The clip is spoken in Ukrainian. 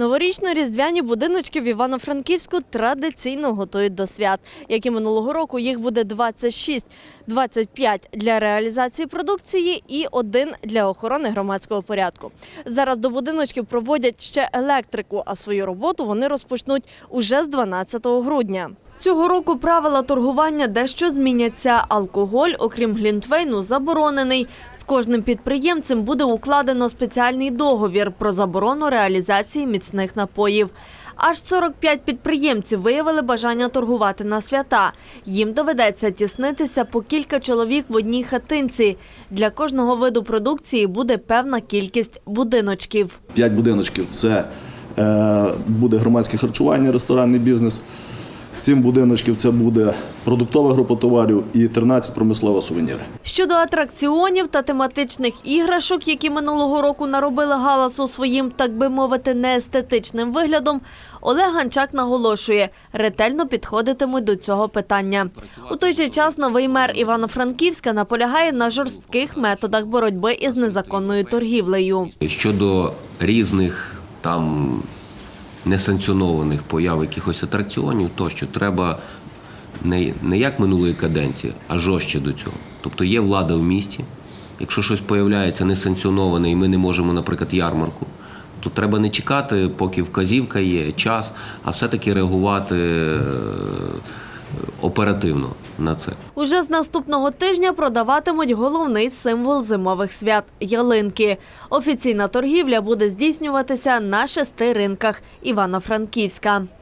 Новорічно-різдвяні будиночки в Івано-Франківську традиційно готують до свят. Як і минулого року, їх буде 26, 25 для реалізації продукції і один для охорони громадського порядку. Зараз до будиночків проводять ще електрику, а свою роботу вони розпочнуть уже з 12 грудня. Цього року правила торгування дещо зміняться. Алкоголь, окрім глінтвейну, заборонений. З кожним підприємцем буде укладено спеціальний договір про заборону реалізації міцних напоїв. Аж 45 підприємців виявили бажання торгувати на свята. Їм доведеться тіснитися по кілька чоловік в одній хатинці. Для кожного виду продукції буде певна кількість будиночків. П'ять будиночків це е, буде громадське харчування, ресторанний бізнес. Сім будиночків це буде продуктова група товарів і 13 промислова сувеніри. Щодо атракціонів та тематичних іграшок, які минулого року наробили галасу своїм, так би мовити, неестетичним виглядом, Олег Ганчак наголошує, ретельно підходитимуть до цього питання. У той же час новий мер Івано-Франківська наполягає на жорстких методах боротьби із незаконною торгівлею. Щодо різних там несанкціонованих появ якихось атракціонів, тощо треба не, не як минулої каденції, а жорстче до цього. Тобто є влада в місті. Якщо щось появляється несанкціоноване і ми не можемо, наприклад, ярмарку, то треба не чекати, поки вказівка є, час, а все-таки реагувати е, оперативно на це. Уже з наступного тижня продаватимуть головний символ зимових свят ялинки. Офіційна торгівля буде здійснюватися на шести ринках Івано-Франківська.